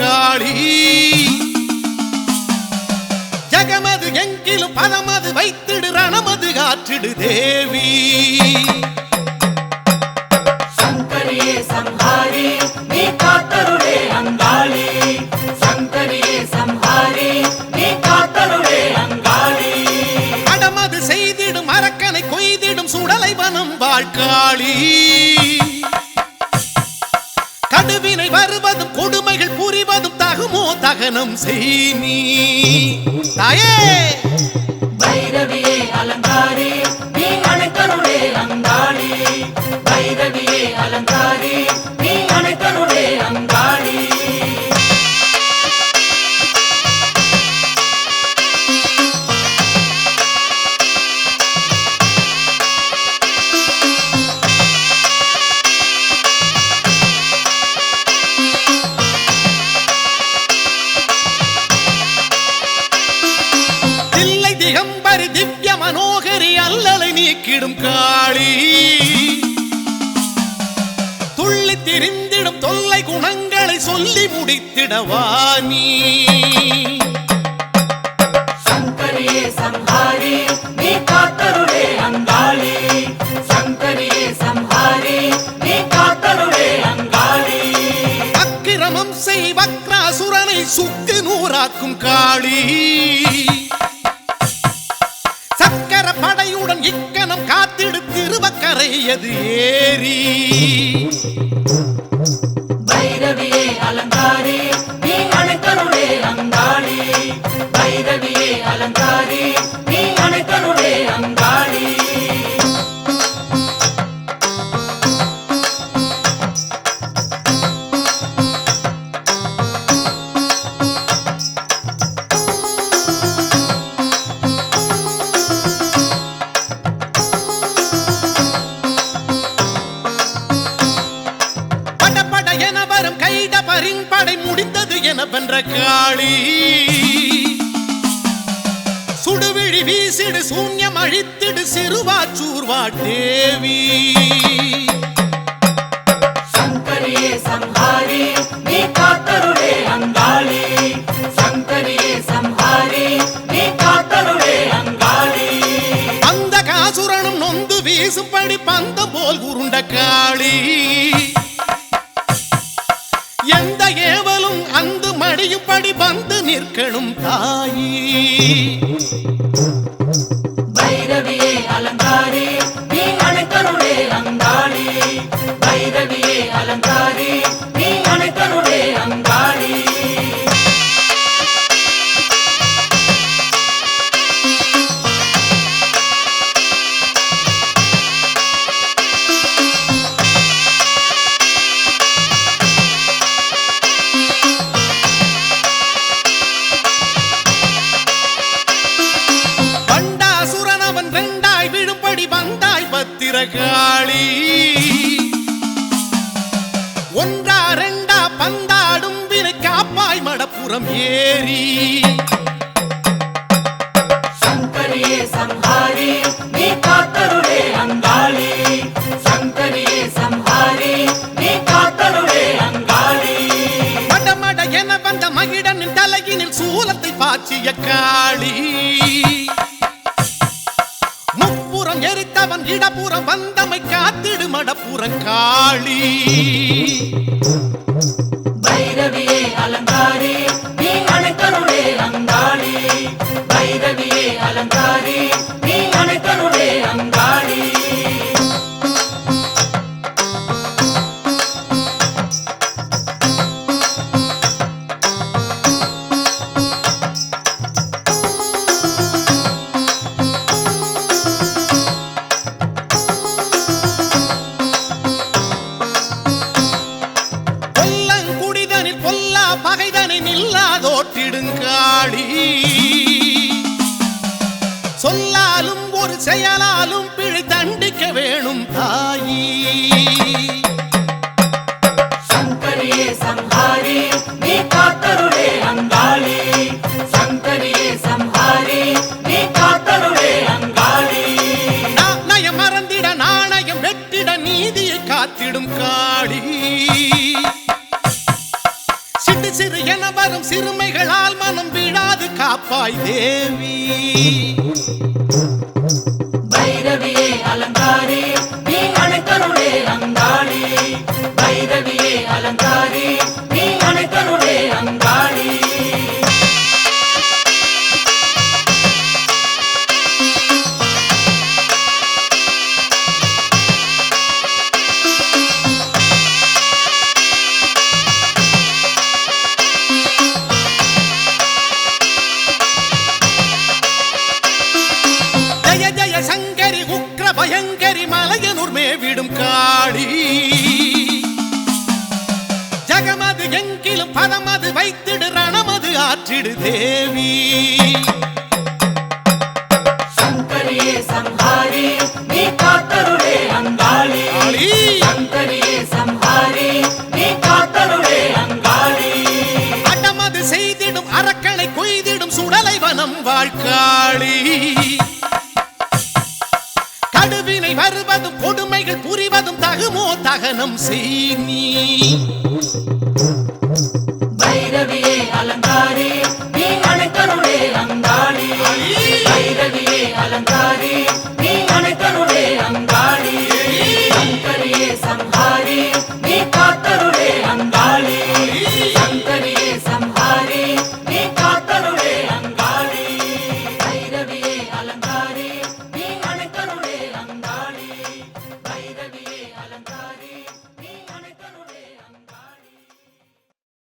காளி. ஜகமது எங்கிலும் பதமது வைத்திடு ரணமது காற்றிடு தேவி. சங்கரியே சம்ஹாரி நீ காத்தருளே அங்காளி. சங்கரியே சம்ஹாரி நீ காத்தருளே அங்காளி. அடமது செய்திடும் அரக்கனை கொய்திடும் சுடலை வனம் வாழ்காளி. தகனம் செய் நீ தாயே! பைரவியே அலங்காரி நீ அணைத்தருளே அங்காளி. பைரவியே அலங்காரி நீக்கிடும் காளி. துள்ளி திரிந்திடும் தொல்லை குணங்களை சொல்லி முடித்திடவா நீ? சங்கரியே சம்ஹாரி நீ காத்தருளே அங்காளி. சங்கரியே சம்ஹாரி நீ காத்தருளே அங்காளி. அக்கிரமம் செய் வக்ராசுரனை சுக்கு நூறாக்கும் காளி. படையுடன் இக்கணம் காத்திடு திருவக்கரை அது ஏறி பைரவியே அலங்காரி நீ அணைத்தருளே அங்காளி பைரவியே அலங்காரி என வரும் கைட பரிம்படை முடிந்தது என வென்ற காளி. சுடுவிழி வீசிடு சூன்யம் அழித்திடு சிறுவாச்சூர்வா தேவி சங்கரியே சம்ஹாரி நீ காத்தருளே அங்காளி. சங்கரியே சம்ஹாரி நீ காத்தருளே அங்காளி. அந்த காசுரனும் நொந்து வீசும்படி பந்தம் போல் உருண்ட காளி. ஏவலும் அந்த மடியும்படி வந்து நிற்கணும் தாயி. மடப்புறம் ஏறி. சங்கரியே சம்ஹாரி நீ காத்தருளே அங்காளி. சங்கரியே சம்ஹாரி நீ காத்தருளே அங்காளி. மடமட என வந்த மகிடனின் தலையினில் சூலத்தை பாய்ச்சிய காளி. முப்புறம் எரித்தவன் இடப்புறம் வந்தமை காத்திடு மடப்புறம் காளி. சொல்லாலும் ஒரு செயலாலும் பிழை தண்டிக்க வேணும் தாயி. சங்கரியே சங்காரி காப்பாய் தேவி. பாடி ஜகமது எங்கிலும் பதமது வைத்திடு ரணமது ஆற்றிடு தேவி. சங்கரியே சம்ஹாரி. தகனம் செய் நீ. பைரவியே அலங்காரே நீ அணைத்தருளே அந்தாளே பைரவியே அலங்காரே